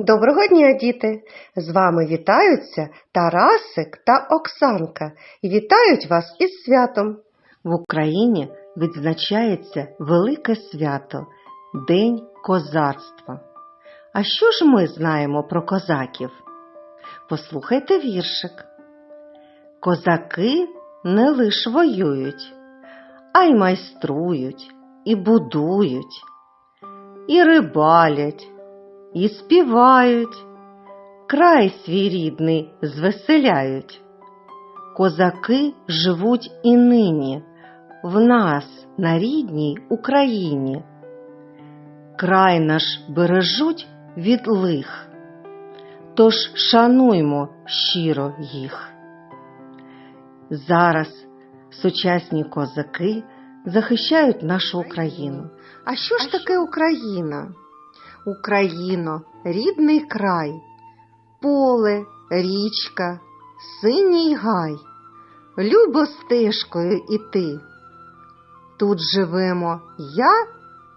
Доброго дня, діти! З вами вітаються Тарасик та Оксанка і вітають вас із святом. В Україні відзначається велике свято День козацтва. А що ж ми знаємо про козаків? Послухайте віршик. Козаки не лиш воюють, а й майструють, і будують, і рибалять, і співають, край свій рідний звеселяють. Козаки живуть і нині в нас на рідній Україні. Край наш бережуть від лих, тож шануймо щиро їх. Зараз сучасні козаки захищають нашу Україну. А що ж таке Україна? Україно, рідний край, поле, річка, синій гай, любо стежкою іти. Тут живемо я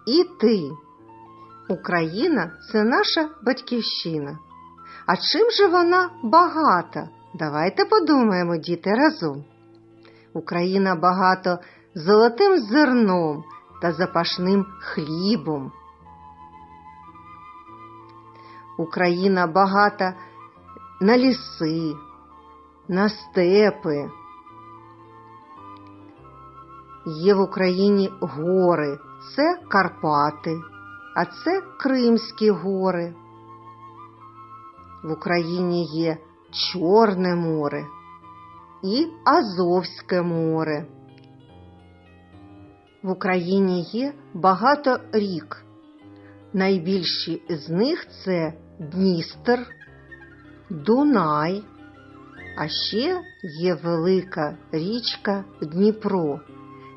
і ти. Україна це наша батьківщина. А чим же вона багата? Давайте подумаємо, діти, разом. Україна багато золотим зерном та запашним хлібом. Україна багата на ліси, на степи. Є в Україні гори, це Карпати, а це Кримські гори. В Україні є Чорне море і Азовське море. В Україні є багато рік. Найбільші з них це Дністер, Дунай, а ще є велика річка Дніпро,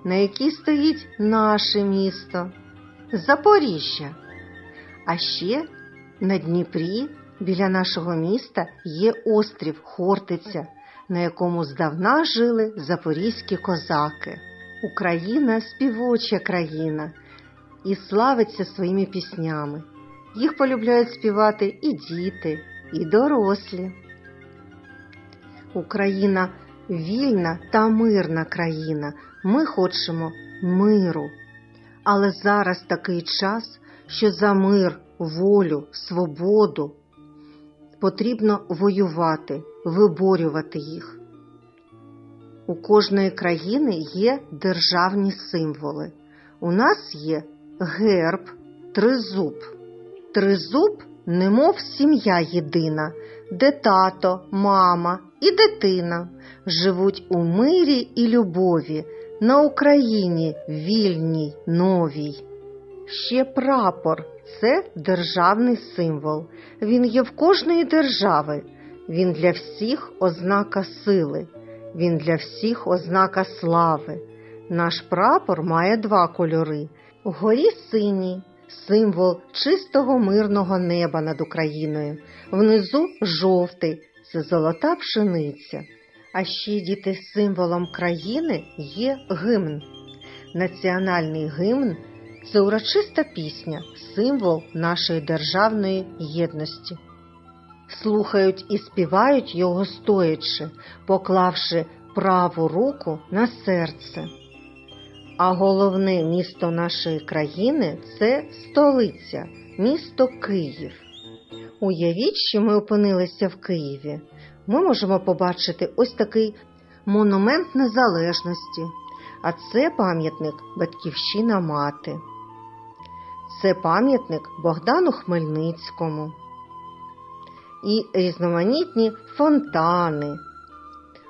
на якій стоїть наше місто Запоріжжя. А ще на Дніпрі біля нашого міста є острів Хортиця, на якому здавна жили запорізькі козаки. Україна співоча країна і славиться своїми піснями. Їх полюбляють співати і діти, і дорослі. Україна вільна та мирна країна. Ми хочемо миру. Але зараз такий час, що за мир, волю, свободу потрібно воювати, виборювати їх. У кожної країни є державні символи. У нас є герб, тризуб. Тризуб, немов сім'я єдина, де тато, мама і дитина живуть у мирі і любові на Україні вільній, новій. Ще прапор це державний символ. Він є в кожної держави. Він для всіх ознака сили, він для всіх ознака слави. Наш прапор має два кольори. Вгорі синій символ чистого мирного неба над Україною, внизу жовтий це золота пшениця. А ще діти символом країни є гимн. Національний гимн це урочиста пісня, символ нашої державної єдності. Слухають і співають його стоячи, поклавши праву руку на серце. А головне місто нашої країни це столиця, місто Київ. Уявіть, що ми опинилися в Києві. Ми можемо побачити ось такий монумент незалежності, а це пам'ятник Батьківщина Мати. Це пам'ятник Богдану Хмельницькому. І різноманітні фонтани,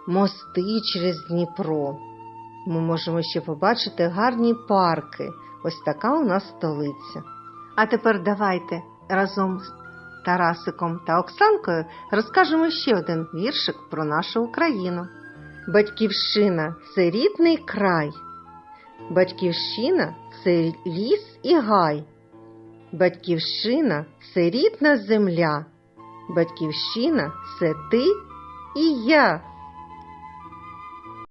мости через Дніпро ми можемо ще побачити гарні парки. Ось така у нас столиця. А тепер давайте разом з Тарасиком та Оксанкою розкажемо ще один віршик про нашу Україну. Батьківщина це рідний край. Батьківщина це ліс і гай. Батьківщина це рідна земля. Батьківщина це ти і я.